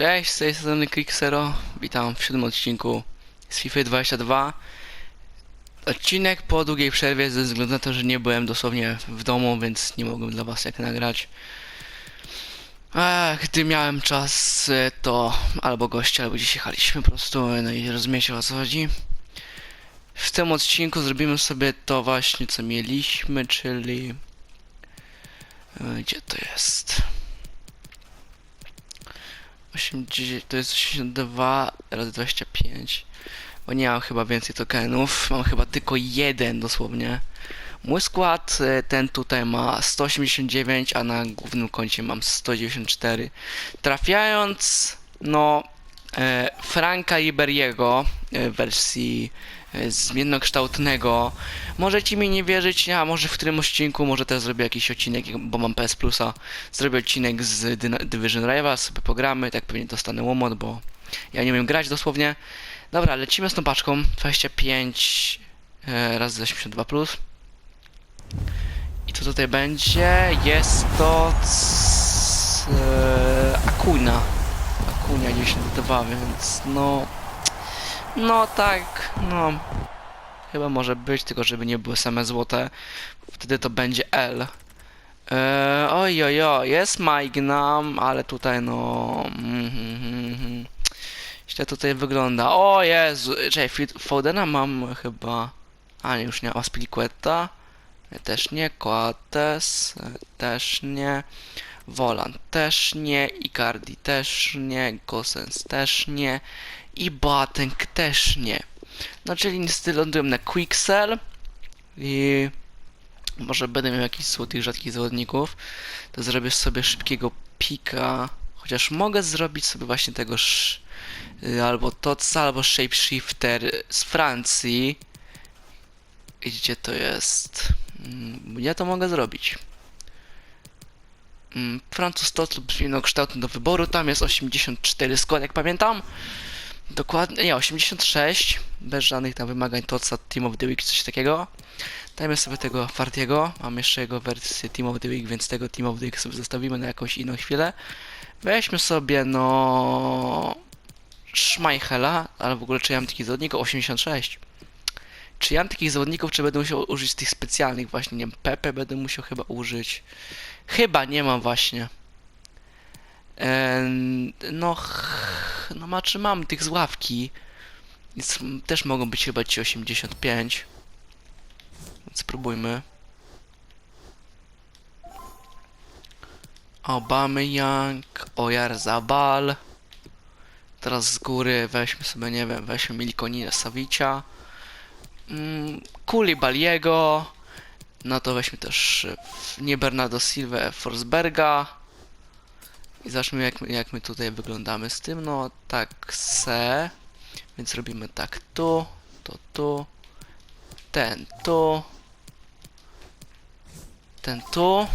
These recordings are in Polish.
Cześć, z tej strony Quicksero. Witam w siódmym odcinku z FIFA 22. Odcinek po długiej przerwie ze względu na to, że nie byłem dosłownie w domu, więc nie mogłem dla was jak nagrać. A gdy miałem czas, e, to albo goście, albo gdzieś jechaliśmy po prostu, no i rozumiecie o co chodzi. W tym odcinku zrobimy sobie to właśnie, co mieliśmy, czyli... e, Gdzie to jest? 80, to jest 82 razy 25. Bo nie mam chyba więcej tokenów. Mam chyba tylko jeden dosłownie. Mój skład e, ten tutaj ma 189, a na głównym koncie mam 194. Trafiając, no, e, Franka Iberiego w wersji e, zmiennokształtnego. Możecie mi nie wierzyć, a może w którym odcinku, może też zrobię jakiś odcinek, bo mam PS Plusa. Zrobię odcinek z Division Rivals, sobie pogramy, tak pewnie dostanę łomot, bo ja nie umiem grać dosłownie. Dobra, lecimy z tą paczką. 25 e, razy 82 plus. I co tutaj będzie? Jest to e, Akuna. Akunia 92, więc no... No tak, no... Chyba może być, tylko żeby nie były same złote. Wtedy to będzie L. Eee, oj, oj, oj, jest Magnum, ale tutaj no... mhm, mhm, mhm. Źle tutaj wygląda. O Jezu, czekaj, Fodena mam chyba... A już nie, Aspilicueta. Też nie, Coates też nie. Volant też nie, Icardi też nie, Gosens też nie i Boateng też nie. No czyli niestety lądują na Quicksell i może będę miał jakiś złotych, rzadkich zawodników, to zrobię sobie szybkiego pika, chociaż mogę zrobić sobie właśnie tego y, albo Totsa, albo Shapeshifter z Francji. I Gdzie to jest? Mm, Ja to mogę zrobić. Mm, Francuz Tots lub kształtny do wyboru, tam jest 84 skład, jak pamiętam. Dokładnie, nie, 86, bez żadnych tam wymagań Totsa, Team of the Week, coś takiego. Dajmy sobie tego Fartiego, mam jeszcze jego wersję Team of the Week, więc tego Team of the Week sobie zostawimy na jakąś inną chwilę. Weźmy sobie, no... Schmeichela, ale w ogóle czy ja mam takich zawodników? 86. Czy ja mam takich zawodników, czy będę musiał użyć tych specjalnych właśnie, nie wiem, Pepe będę musiał chyba użyć. Chyba nie mam właśnie. Em, no, no ma, czy mam tych z ławki. Więc też mogą być chyba ci 85. Więc spróbujmy. Obamy Young, Ojarzabal. Teraz z góry weźmy sobie, nie wiem, weźmy Milikoninę Savicia. Mm, Kulibaliego. No to weźmy też e, nie Bernardo Silva, Forsberga. I zobaczmy jak, jak my tutaj wyglądamy z tym. No tak se. Więc robimy tak tu, to tu, ten tu, ten tu.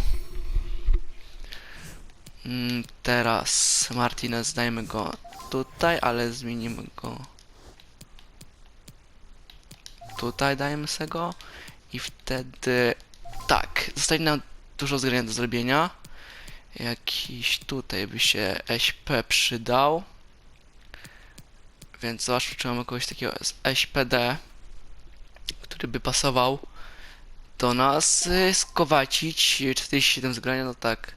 Mm, teraz Martinez dajmy go tutaj, ale zmienimy go tutaj dajemy se go i wtedy tak, zostaje nam dużo zgrania do zrobienia. Jakiś tutaj by się SP przydał. Więc zobaczmy czy mamy kogoś takiego SPD który by pasował do nas. Y, skowacić 47 zgrania, no tak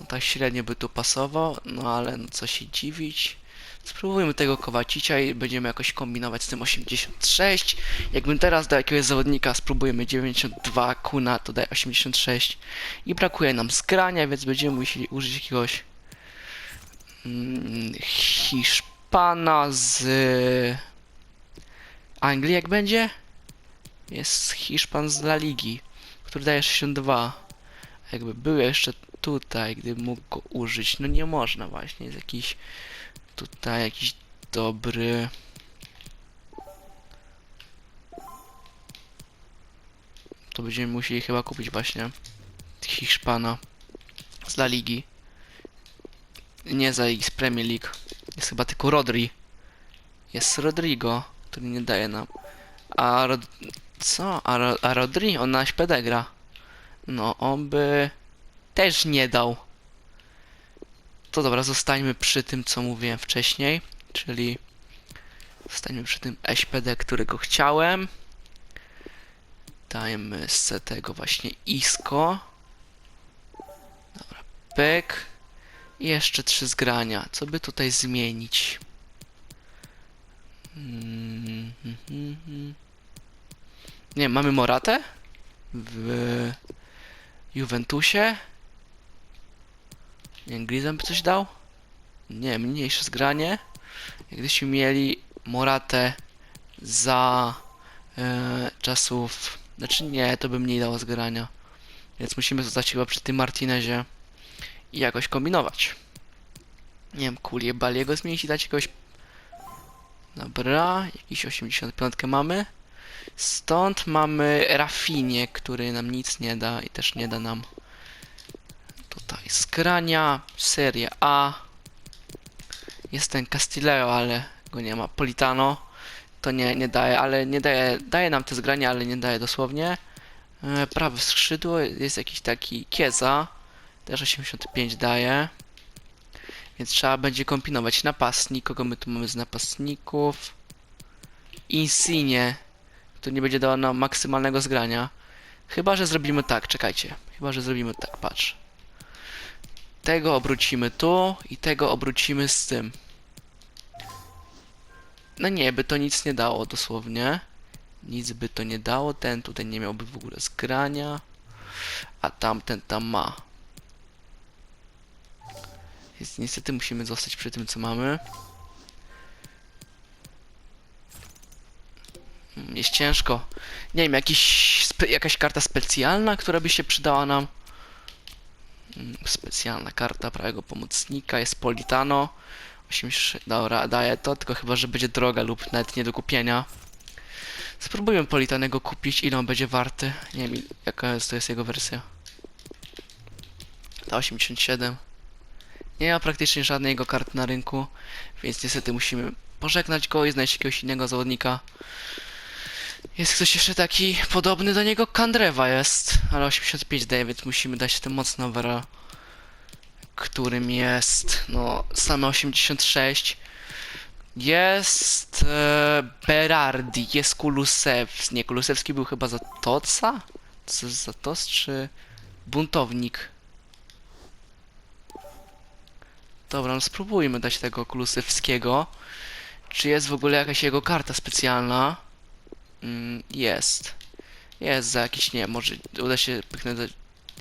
no tak średnio by tu pasował no ale no co się dziwić Spróbujmy tego Kowacicia i będziemy jakoś kombinować z tym 86. Jakbym teraz dał jakiegoś zawodnika, spróbujemy 92, Kuna to daje 86. I brakuje nam skrania, więc będziemy musieli użyć jakiegoś mm, Hiszpana z Anglii, jak będzie? Jest Hiszpan z La Ligi, który daje 62. Jakby był jeszcze tutaj, gdybym mógł go użyć, no nie można właśnie, jest jakiś tutaj jakiś dobry. To będziemy musieli chyba kupić właśnie Hiszpana z La Ligi. Nie za z Premier League. Jest chyba tylko Rodri. Jest Rodrigo, który nie daje nam. A Rod... Co? A, Ro... A Rodri? On na SPD gra. No, on by też nie dał. To dobra, zostańmy przy tym, co mówiłem wcześniej, czyli zostańmy przy tym SPD, którego chciałem. Dajemy z tego właśnie ISKO. Dobra, pyk. I jeszcze trzy zgrania. Co by tutaj zmienić? Nie, mamy Moratę w Juventusie. Nie Grizem by coś dał? Nie, mniejsze zgranie. Gdybyśmy mieli Moratę za e, czasów... Znaczy nie, to by mniej dało zgrania. Więc musimy zostać chyba przy tym Martinezie i jakoś kombinować. Nie wiem, Kulię Baliego zmienić i dać jakiegoś... Dobra, jakiś 85 mamy. Stąd mamy Rafinie, który nam nic nie da i też nie da nam tutaj skrania, Serie A. Jest ten Castilleo, ale go nie ma. Politano to nie, nie daje, ale nie daje, daje nam te zgrania, ale nie daje dosłownie. E, prawe skrzydło jest jakiś taki Kieza, też 85 daje. Więc trzeba będzie kombinować. Napastnik, kogo my tu mamy z napastników? Insigne, to nie będzie dało nam maksymalnego zgrania. Chyba, że zrobimy tak, czekajcie. Chyba, że zrobimy tak, patrz. Tego obrócimy tu i tego obrócimy z tym. No nie, by to nic nie dało dosłownie. Nic by to nie dało. Ten tutaj nie miałby w ogóle zgrania. A tamten tam ma. Więc niestety musimy zostać przy tym, co mamy. Mm, Jest ciężko. Nie wiem, jakiś, jakaś karta specjalna, która by się przydała nam. Mm, Specjalna karta prawego pomocnika jest Politano. 86, dobra, daję to, tylko chyba, że będzie droga lub nawet nie do kupienia. Spróbujmy Politanego kupić, ile on będzie warty. Nie wiem, jaka jest, to jest jego wersja. Ta 87. Nie ma praktycznie żadnej jego karty na rynku, więc niestety musimy pożegnać go i znaleźć jakiegoś innego zawodnika. Jest ktoś jeszcze taki podobny do niego? Kandrewa jest, ale 85 daje, więc musimy dać ten mocny overall, którym jest, no, same 86. Jest e, Berardi, jest Kulusewski, nie, Kulusewski był chyba za Toca? Co za Tos, czy Buntownik? Dobra, no spróbujmy dać tego Kulusewskiego. Czy jest w ogóle jakaś jego karta specjalna? Mm, jest. Jest za jakiś, nie może uda się pyknąć za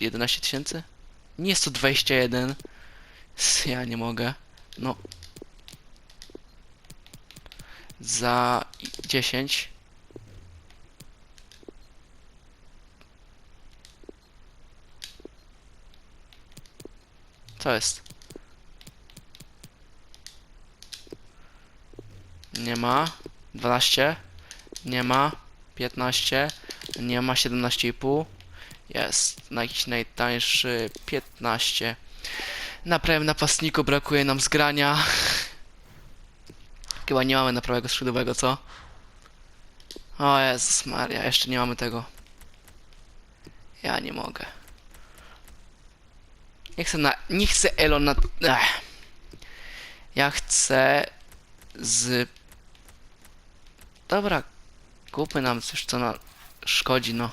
11 tysięcy? Nie jest to 21. Ja nie mogę. No. Za 10. Co jest? Nie ma. 12. Nie ma. 15. Nie ma. 17,5. Jest. Na jakiś najtańszy 15. Na prawym napastniku brakuje nam zgrania. Chyba nie mamy na prawego skrzydłowego, co? O Jezus Maria, jeszcze nie mamy tego. Ja nie mogę. Nie chcę na... Nie chcę Elon na... Ech. Ja chcę z... Dobra, kupmy nam coś, co na... szkodzi, no.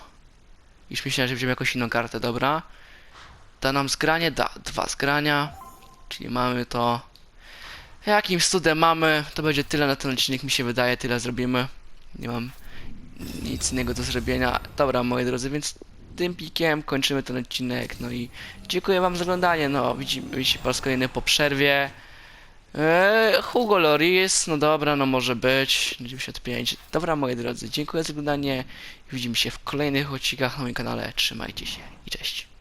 Już myślałem, że będziemy jakąś inną kartę, dobra. Da nam zgranie? Da, dwa zgrania. Czyli mamy to... Jakimś cudem mamy, to będzie tyle na ten odcinek, mi się wydaje, tyle zrobimy. Nie mam nic innego do zrobienia. Dobra, moi drodzy, więc tym pikiem kończymy ten odcinek. No i dziękuję wam za oglądanie. No, widzimy się po raz kolejny po przerwie. Eee, Hugo Loris, no dobra, no może być. 95. Dobra, moi drodzy, dziękuję za oglądanie. Widzimy się w kolejnych odcinkach na moim kanale. Trzymajcie się i cześć.